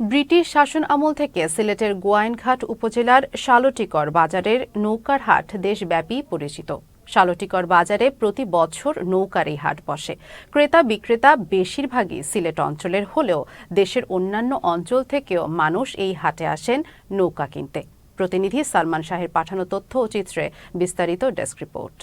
British শাসন আমল থেকে সিলেটের গোয়াইনঘাট উপজেলার শালটিকর বাজারের নৌকার হাট দেশব্যাপী পরিচিত। শালটিকর বাজারে প্রতি বছর নৌকার এই হাট বসে। ক্রেতা বিক্রেতা বেশিরভাগই সিলেট অঞ্চলের হলেও দেশের অন্যান্য অঞ্চল থেকেও মানুষ এই হাটে আসেন নৌকা কিনতে। প্রতিনিধি সালমান শাহের পাঠানো তথ্য ও চিত্রে বিস্তারিত ডেস্ক রিপোর্ট।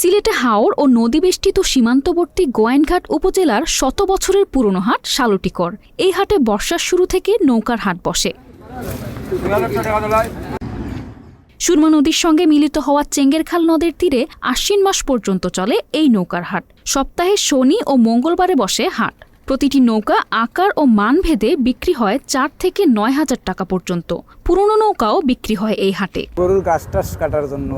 সিলেটে হাওর ও নদীবেষ্টিত সীমান্তবর্তী গোয়াইনঘাট উপজেলার শত বছরের পুরনো হাট শালটিকর। এই হাটে বর্ষার শুরু থেকে নৌকার হাট বসে। সুরমা নদীর সঙ্গে মিলিত হওয়া চেঙ্গেরখাল নদের তীরে আশ্বিন মাস পর্যন্ত চলে এই নৌকার হাট। সপ্তাহে শনি ও মঙ্গলবারে বসে হাট। প্রতিটি নৌকা আকার ও মান ভেদে বিক্রি হয় চার থেকে নয় হাজার টাকা পর্যন্ত। পুরনো নৌকাও বিক্রি হয় এই হাটে। গরুর গাছ কাটার জন্য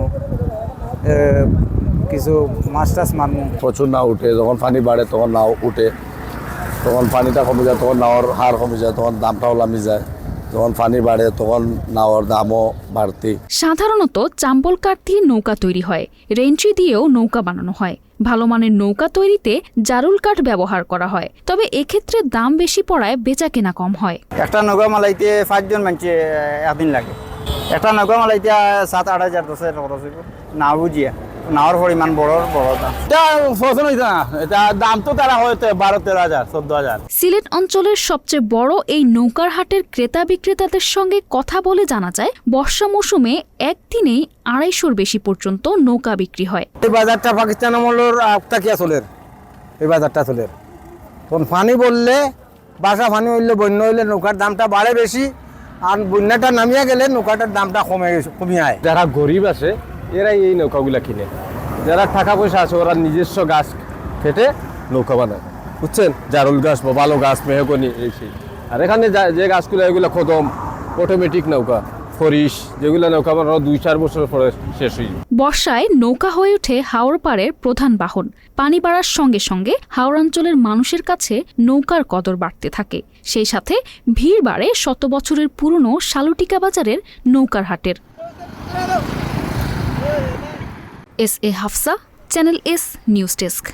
কিছু মাছ টাছ মারমু। প্রচুর নাও উঠে যখন পানি বাড়ে তখন নাও উঠে। তখন পানিটা কমে যায় তখন নাওর হার কমে যায় তখন দামটাও নামি যায়। যখন পানি বাড়ে তখন নাওর দামও বাড়তি। সাধারণত চাম্বল কাঠ দিয়ে নৌকা তৈরি হয় রেঞ্চি দিয়েও নৌকা বানানো হয়। ভালো মানের নৌকা তৈরিতে জারুল কাঠ ব্যবহার করা হয় তবে এক্ষেত্রে দাম বেশি পড়ায় বেচা কেনা কম হয়। একটা নৌকা মালাইতে পাঁচজন মানুষে একদিন লাগে। একটা নৌকা মালাইতে সাত আট হাজার দশ হাজার খরচ হইব না বুঝিয়া নাওর পরিমাণ বড় বড় দাম। এটা ফসল হয়েছে না এটা দাম তো তারা হয়তো বারো তেরো হাজার চোদ্দ হাজার সিলেট অঞ্চলের সবচেয়ে বড় এই নৌকার হাটের ক্রেতা বিক্রেতাদের সঙ্গে কথা বলে জানা যায় বর্ষা মৌসুমে একদিনেই আড়াইশোর বেশি পর্যন্ত নৌকা বিক্রি হয়। এই বাজারটা পাকিস্তান আমলের তাকিয়া চলের এই বাজারটা চলের তখন পানি বললে বাসা পানি হইলে বন্য হইলে নৌকার দামটা বাড়ে বেশি আর বন্যাটা নামিয়া গেলে নৌকাটার দামটা কমে কমিয়ে আয় যারা গরিব আছে, এরাই এই নৌকাগুলা কিনে। যারা টাকা পয়সা আছে, ওরা নিজস্ব গাছ কেটে নৌকা বানায়। বুঝছেন? জারুল গাছ বা ভালো গাছ, মেহগনি, এই সেই। আর এখানে যে গাছগুলো, এগুলো খতম অটোমেটিক নৌকা। ফরিস যেগুলো নৌকা বানানো দুই চার বছর পরে শেষ হয়ে। বর্ষায় নৌকা হয়ে ওঠে হাওর পাড়ের প্রধান বাহন। পানি বাড়ার সঙ্গে সঙ্গে হাওড়াঞ্চলের মানুষের কাছে নৌকার কদর বাড়তে থাকে। সেই সাথে ভিড় বাড়ে শত বছরের পুরনো শালুটিকা বাজারের নৌকার হাটের। S A Hafsa, channel S news desk.